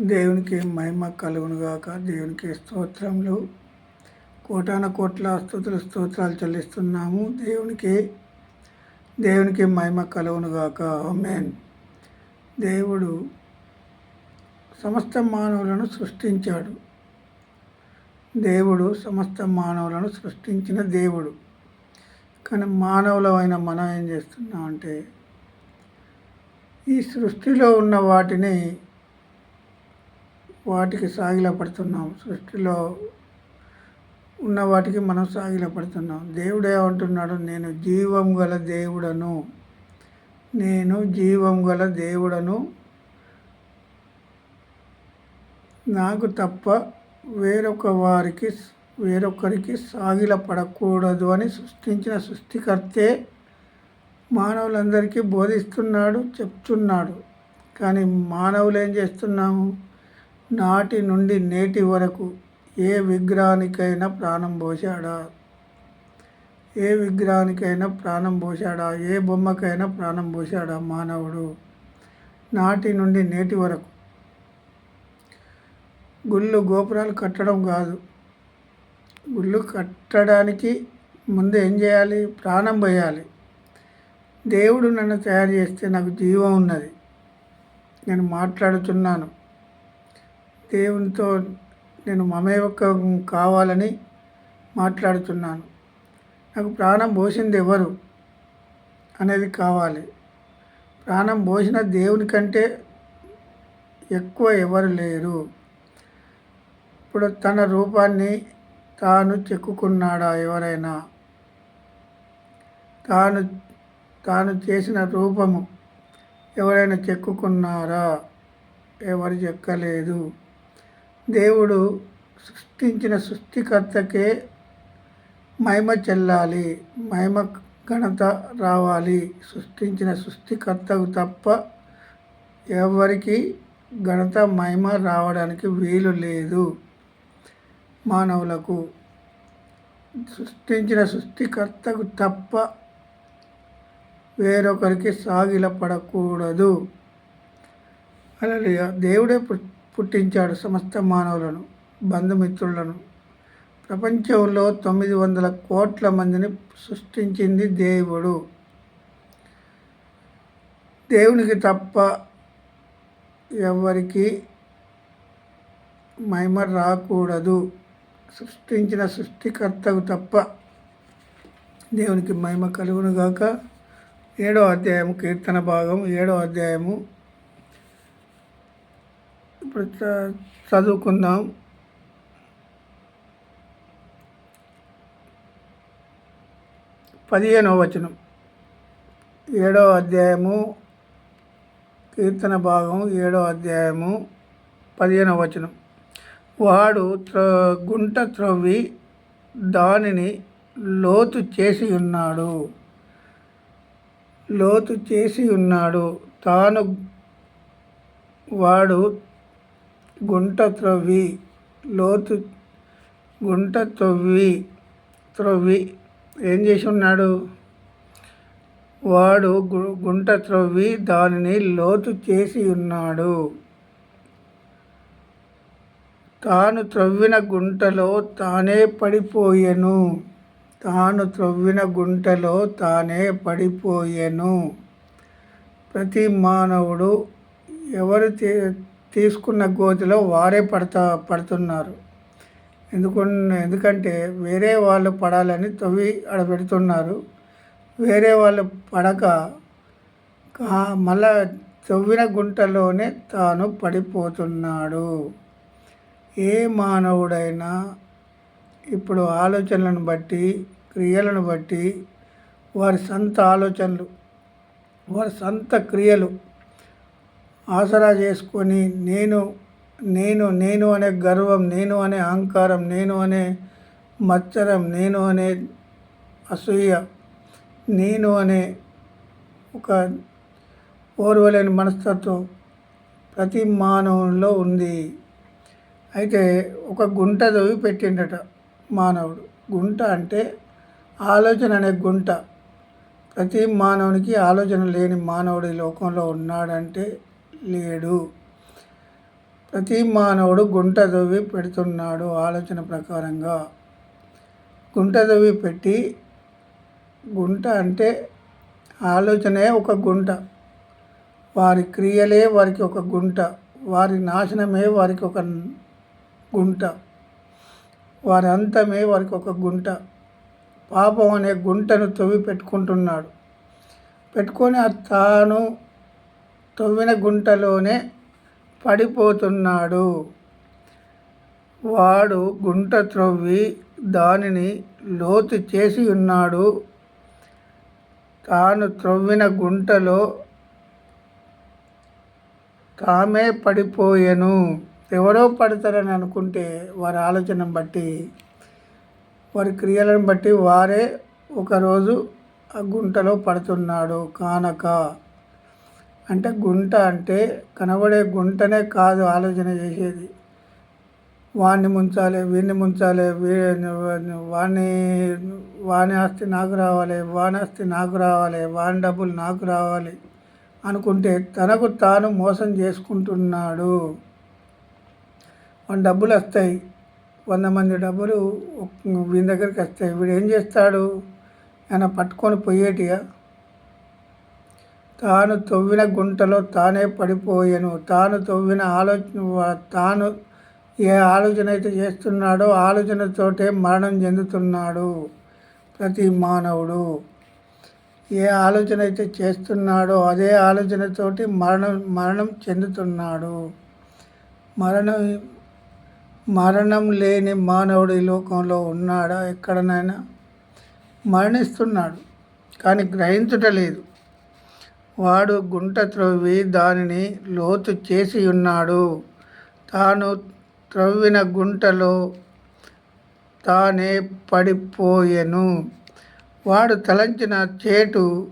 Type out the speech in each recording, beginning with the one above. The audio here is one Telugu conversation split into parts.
దేవునికి మహిమ కలుగునుగాక. దేవునికి స్తోత్రములు. కోటాన కోట్ల స్థుతులు స్తోత్రాలు చెల్లిస్తున్నాము. దేవునికి దేవునికి మహిమ కలుగునుగాక. మేన్ దేవుడు సమస్త మానవులను సృష్టించాడు. దేవుడు సమస్త మానవులను సృష్టించిన దేవుడు. కానీ మానవులమైన మనం ఏం చేస్తున్నామంటే ఈ సృష్టిలో ఉన్న వాటిని వాటికి సాగిల పడుతున్నాం. సృష్టిలో ఉన్న వాటికి మనం సాగిల పడుతున్నాం. దేవుడు ఏమంటున్నాడు? నేను జీవం గల దేవుడను నేను జీవం గల దేవుడను నాకు తప్ప వేరొక వారికి వేరొకరికి సాగిల పడకూడదు అని సృష్టించిన సృష్టికర్తే మానవులందరికీ బోధిస్తున్నాడు చెప్తున్నాడు. కానీ మానవులు ఏం చేస్తున్నాము? నాటి నుండి నేటి వరకు ఏ విగ్రహానికైనా ప్రాణం పోశాడా? ఏ విగ్రహానికైనా ప్రాణం పోశాడా? ఏ బొమ్మకైనా ప్రాణం పోశాడా మానవుడు? నాటి నుండి నేటి వరకు. గుళ్ళు గోపురాలు కట్టడం కాదు. గుళ్ళు కట్టడానికి ముందు ఏం చేయాలి? ప్రాణం పోయాలి. దేవుడు నన్ను తయారు చేస్తే నాకు జీవం ఉన్నది. నేను మాట్లాడుతున్నాను. దేవునితో నేను మమేకం కావాలని మాట్లాడుతున్నాను. నాకు ప్రాణం పోసింది ఎవరు అనేది కావాలి. ప్రాణం పోసిన దేవుని కంటే ఎక్కువ ఎవరు లేరు. ఇప్పుడు తన రూపాన్ని తాను చెక్కుకున్నాడా ఎవరైనా? తాను తాను చేసిన రూపము ఎవరైనా చెక్కుకున్నారా? ఎవరు చెక్కలేదు. దేవుడు సృష్టించిన సృష్టికర్తకే మహిమ చెల్లాలి మహిమ ఘనత రావాలి. సృష్టించిన సృష్టికర్తకు తప్ప ఎవరికి ఘనత మహిమ రావడానికి వీలు లేదు. మానవులకు సృష్టించిన సృష్టికర్తకు తప్ప వేరొకరికి సాగిలపడకూడదు. పడకూడదు దేవుడే పుట్టించాడు సమస్త మానవులను బంధుమిత్రులను. ప్రపంచంలో తొమ్మిది వందల కోట్ల మందిని సృష్టించింది దేవుడు. దేవునికి తప్ప ఎవరికి మహిమ రాకూడదు. సృష్టించిన సృష్టికర్తకు తప్ప దేవునికి మహిమ కలుగునుగాక ఏడో అధ్యాయము కీర్తన భాగం ఏడో అధ్యాయము ఇప్పుడు చ- చదువుకుందాం. పదిహేనవ వచనం. ఏడో అధ్యాయము కీర్తన భాగం ఏడో అధ్యాయము పదిహేనవ వచనం. వాడు త్ర గుంట త్రవ్వి దానిని లోతు చేసి ఉన్నాడు. లోతు చేసి ఉన్నాడు. తాను వాడు గుంట త్రవ్వి లోతు గుంట త్రవ్వి. త్రవ్వి ఏం చేసి ఉన్నాడు వాడు గు- గుంట త్రవ్వి దానిని లోతు చేసి ఉన్నాడు. తాను త్రవ్విన గుంటలో తానే పడిపోయెను. తాను త్రవ్విన గుంటలో తానే పడిపోయెను. ప్రతి మానవుడు ఎవరు చే తీసుకున్న గోతిలో వారే పడతా పడుతున్నారు. ఎందుకు ఎందుకంటే వేరే వాళ్ళు పడాలని తవ్వి ఆడ పెడుతున్నారు వేరే వాళ్ళు పడక మళ్ళా తవ్విన గుంటలోనే తాను పడిపోతున్నాడు. ఏ మానవుడైనా ఇప్పుడు ఆలోచనలను బట్టి క్రియలను బట్టి వారి సొంత ఆలోచనలు వారి సొంత క్రియలు ఆసరా చేసుకొని నేను నేను నేను అనే గర్వం నేను అనే అహంకారం నేను అనే మత్సరం నేను అనే అసూయ నేను అనే ఒక ఓర్వలేని మనస్తత్వం ప్రతి మానవుల్లో ఉంది. అయితే ఒక గుంట తవ్వి పెట్టిండట మానవుడు. గుంట అంటే ఆలోచన అనే గుంట. ప్రతి మానవునికి ఆలోచన లేని మానవుడు ఈ లోకంలో ఉన్నాడంటే లేడు ప్రతి మానవుడు గుంట తవ్వి పెడుతున్నాడు ఆలోచన ప్రకారంగా. గుంట తవ్వి పెట్టి గుంట అంటే ఆలోచనే ఒక గుంట. వారి క్రియలే వారికి ఒక గుంట. వారి నాశనమే వారికి ఒక గుంట. వారి అంతమే వారికి ఒక గుంట. పాపం అనే గుంటను తవ్వి పెట్టుకుంటున్నాడు. పెట్టుకొని తాను తవ్విన గుంటలోనే పడిపోతున్నాడు. వాడు గుంట త్రవ్వి దానిని లోతు చేసి ఉన్నాడు. తాను త్రవ్విన గుంటలో తామే పడిపోయెను. ఎవరో పడతారని అనుకుంటే వారి ఆలోచన బట్టి వారి క్రియలను బట్టి వారే ఒకరోజు ఆ గుంటలో పడుతున్నాడు. కానక అంటే గుంట అంటే కనబడే గుంటనే కాదు ఆలోచన చేసేది. వాడిని ముంచాలి వీడిని ముంచాలి వాడిని వాని ఆస్తి నాకు రావాలి వాని ఆస్తి నాకు రావాలి వాని డబ్బులు నాకు రావాలి అనుకుంటే తనకు తాను మోసం చేసుకుంటున్నాడు. వాని డబ్బులు వస్తాయి. వంద మంది డబ్బులు వీని దగ్గరికి వస్తాయి. వీడు ఏం చేస్తాడు? ఆయన పట్టుకొని పోయేటిగా తాను తవ్విన గుంటలో తానే పడిపోయాను. తాను తవ్విన ఆలోచన తాను ఏ ఆలోచన అయితే చేస్తున్నాడో ఆలోచనతోటే మరణం చెందుతున్నాడు ప్రతి మానవుడు. ఏ ఆలోచన అయితే చేస్తున్నాడో అదే ఆలోచనతోటి మరణం మరణం చెందుతున్నాడు. మరణం మరణం లేని మానవుడు ఈ లోకంలో ఉన్నాడా? ఎక్కడనైనా మరణిస్తున్నాడు. కానీ గ్రహించటలేదు వాడు గుంట త్రవ్వి దానిని లోతు చేసి ఉన్నాడు. తాను త్రవ్విన గుంటలో తానే పడిపోయెను. వాడు తలంచిన చేటు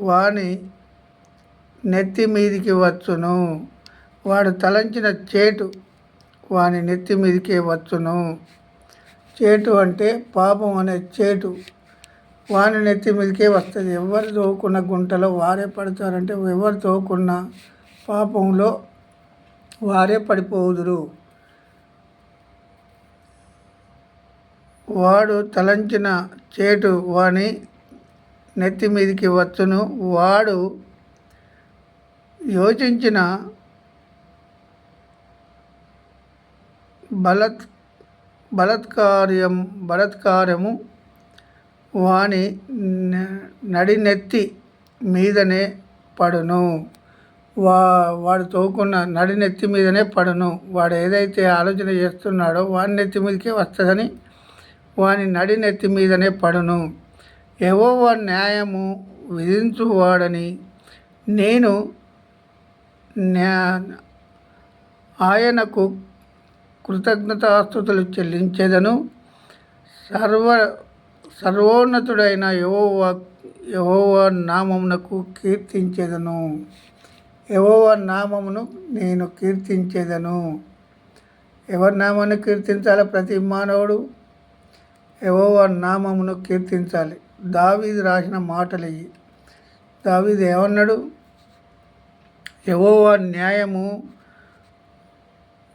వాని నెత్తి మీదికి వచ్చును. వాడు తలంచిన చేటు వాని నెత్తి మీదికే వచ్చును. చేటు అంటే పాపం అనే చేటు. వాని నెత్తి మీదకే వస్తుంది. ఎవరు తోకున్న గుంటలో వారే పడతారంటే ఎవరు తోకున్న పాపంలో వారే పడిపోదురు. వాడు తలంచిన చేటు వాని నెత్తి మీదకి వచ్చును. వాడు యోచించిన బలత్ బలత్కార్యం బలత్కార్యము వాని నడినెత్తి మీదనే పడును. వా వాడు తోకున్న నడినెత్తి మీదనే పడును. వాడు ఏదైతే ఆలోచన చేస్తున్నాడో వాడి నెత్తి మీదకే వస్తుందని వాని నడినెత్తి మీదనే పడును. ఏవో న్యాయము విధించువాడని నేను ఆయనకు కృతజ్ఞతాస్తుతులు చెల్లించేదను. సర్వ సర్వోన్నతుడైన యహోవ యహోవ నామమునకు కీర్తించేదను. యహోవ నామమును నేను కీర్తించేదను. ఎవరి నామాన్ని కీర్తించాలి? ప్రతి మానవుడు యహోవ నామమును కీర్తించాలి. దావీది రాసిన మాటలు ఇవి. దావీది ఏమన్నాడు? యహోవ న్యాయము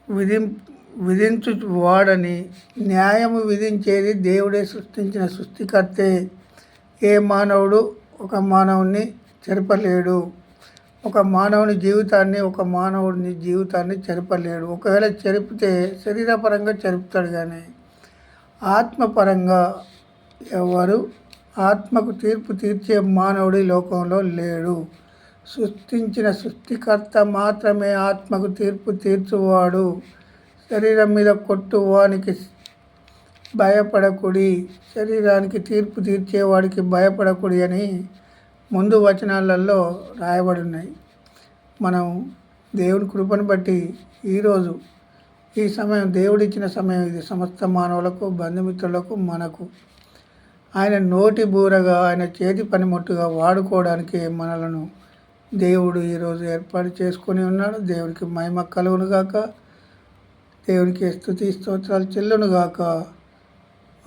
విధిం విధించు వాడని న్యాయము విధించేది దేవుడే సృష్టించిన సృష్టికర్తే. ఏ మానవుడు ఒక మానవుని చెరపలేడు. ఒక మానవుని జీవితాన్ని ఒక మానవుడిని జీవితాన్ని చెరపలేడు. ఒకవేళ చెరిపితే శరీరపరంగా చెరుపుతాడు కానీ ఆత్మపరంగా ఎవరు ఆత్మకు తీర్పు తీర్చే మానవుడి లోకంలో లేడు. సృష్టించిన సృష్టికర్త మాత్రమే ఆత్మకు తీర్పు తీర్చువాడు. శరీరం మీద కొట్టు వానికి భయపడకుడి. శరీరానికి తీర్పు తీర్చేవాడికి భయపడకుడి అని ముందు వచనాలలో రాయబడి ఉన్నాయి మనం దేవుని కృపను బట్టి ఈరోజు ఈ సమయం దేవుడిచ్చిన సమయం ఇది. సమస్త మానవులకు బంధుమిత్రులకు మనకు. ఆయన నోటి బూరగా ఆయన చేతి పనిముట్టుగా వాడుకోవడానికి మనలను దేవుడు ఈరోజు ఏర్పాటు చేసుకొని ఉన్నాడు. దేవుడికి మహిమ కలుగునుగాక. దేవునికి స్థుతి స్తోత్రాలు చెల్లునుగాక.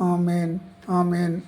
ఆమెన్. ఆమెన్.